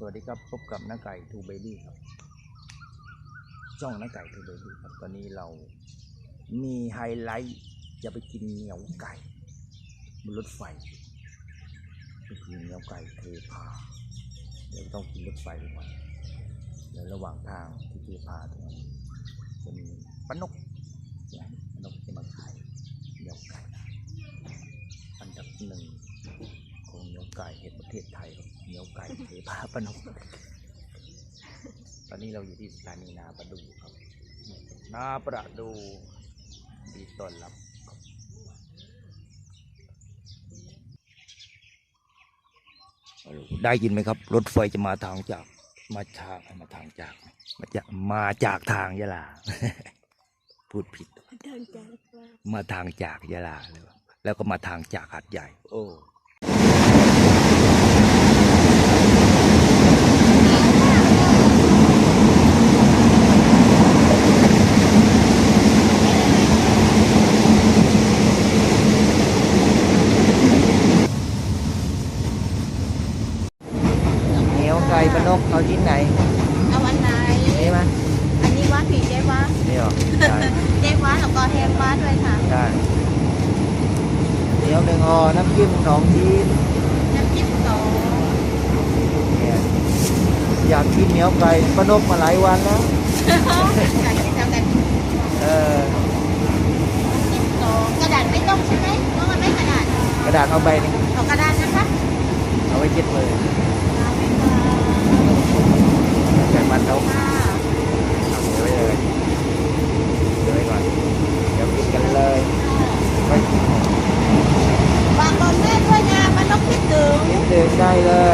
สวัสดีครับ พบกับน้าไก่ทูเบบี้ครับ ช่องน้าไก่ทูเบบี้ครับ ตอนนี้เรามีไฮไลท์จะไปกินเหนียวไก่บนรถไฟก็คือเหนียวไก่เทพาเดี๋ยวต้องกินรถไฟไปก่อนเดี๋ยวระหว่างทางที่เทพาตรงนั้จะมีปนกเนี่ยป้านกจะมาขายเหนียวไก่อันดับหนึ่ง ของเหนียวไก่แห่งประเทศไทยครับเหนียวไก่เทพาปนกตอนนี้เราอยู่ที่สถานีนาประดูครับ นาประดูดีต้อนรับครับได้ยินไหมครับ รถไฟจะมาทางจาก มาทางมาทางจาก มาจากมาจากทางยะลา พูดผิดทางจากว่ามาทางจากยะลาเลยวะแล้วก็มาทางจากหัดใหญ่ โอ้ ไก่ปนกเอาที่ไหนเอาอันไหน นี่มั้ยอันนี้ว่าผีเจ๊ว่านี่เหรอได้เจ๊ว่าแล้วก็แฮมว่าด้วยค่ะ ได้เหนียวหนึ่งห่อน้ำจิ้มสองชิ้นน้ำจิ้มสองเนี่ยอยากกินเหนียวไก่ปนกมาหลายวันแล้วไก่จะทำกันเออจิ้มสองกระดาษไม่ต้องใช่ไหมเพราะมันไม่กระดาษ กระดาษเอาใบหนึงเอากระดาษนะคะ เอาไว้เช็ดมือ Đèn.